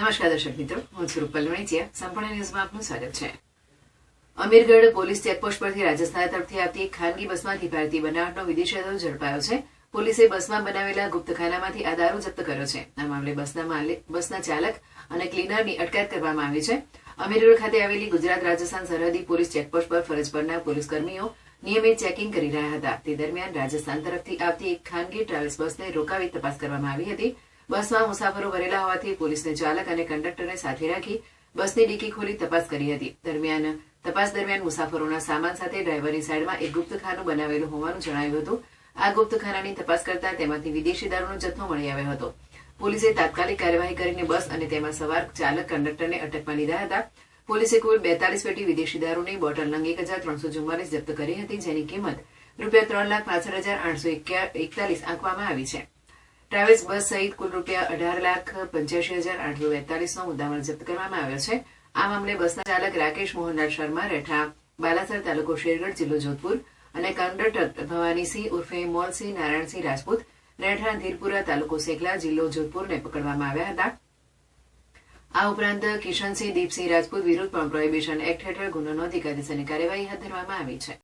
નમસ્કાર દર્શક મિત્રો, હું છું રૂપલ સંપૂર્ણ ન્યૂઝમાં આપનું સ્વાગત છે. અમીરગઢ પોલીસ ચેકપોસ્ટ પરથી રાજસ્થાન તરફથી આવતી ખાનગી બસમાંથી ભારતીય બનાવટનો વિદેશી દારૂ ઝડપાયો છે. પોલીસે બસમાં બનાવેલા ગુપ્તખાનામાંથી આ દારૂ જપ્ત કર્યો છે. આ મામલે બસના બસના ચાલક અને ક્લીનરની અટકાયત કરવામાં આવી છે. અમીરગઢ ખાતે આવેલી ગુજરાત રાજસ્થાન સરહદી પોલીસ ચેકપોસ્ટ પર ફરજ પરના પોલીસ કર્મીઓ નિયમિત ચેકિંગ કરી રહ્યા હતા. તે દરમિયાન રાજસ્થાન તરફથી આવતી એક ખાનગી ટ્રાવેલ્સ બસને રોકાવી તપાસ કરવામાં આવી હતી. બસમાં મુસાફરો ભરેલા હોવાથી પોલીસને ચાલક અને કંડક્ટરને સાથે રાખી બસની ડીકી ખોલી તપાસ કરી હતી. દરમિયાન, તપાસ દરમિયાન મુસાફરોના સામાન સાથે ડ્રાઈવરની સાઈડમાં એક ગુપ્તખાનું બનાવેલું હોવાનું જણાવ્યું હતું. આ ગુપ્તખાનાની તપાસ કરતા તેમાંથી વિદેશી દારૂનો જથ્થો મળી આવ્યો હતો. પોલીસે તાત્કાલિક કાર્યવાહી કરીને બસ અને તેમાં સવાર ચાલક કંડક્ટરને અટકમાં લીધા હતા. પોલીસે કુલ બેતાલીસ પેટી વિદેશી દારૂની બોટલ નંગ એક હજાર ત્રણસો ચુમ્માલીસ જપ્ત કરી હતી, જેની કિંમત રૂપિયા ત્રણ લાખ પાસઠ હજાર આઠસો એકતાલીસ આંકવામાં આવી છે. ટ્રાવેલ્સ બસ સહિત કુલ રૂપિયા અઢાર લાખ પંચ્યાસી હજાર આઠસો બેતાલીસનો મુદ્દામાલ જપ્ત કરવામાં આવ્યો છે. આ મામલે બસના ચાલક રાકેશ મોહનલાલ શર્મા રહેઠા બાલાસર તાલુકો શેરગઢ જિલ્લો જોધપુર અને કંડક્ટર ભવાનીસિંહ ઉર્ફે મોલસિંહ નારાયણસિંહ રાજપૂત રહેઠા ધીરપુરા તાલુકો સેકલા જિલ્લો જોધપુરને પકડવામાં આવ્યા હતા. આ ઉપરાંત કિશનસિંહ દીપસિંહ રાજપૂત વિરુદ્ધ પણ પ્રોહિબિશન એક્ટ હેઠળ ગુનો નોંધી કાયદેસરની કાર્યવાહી હાથ ધરવામાં આવી છે.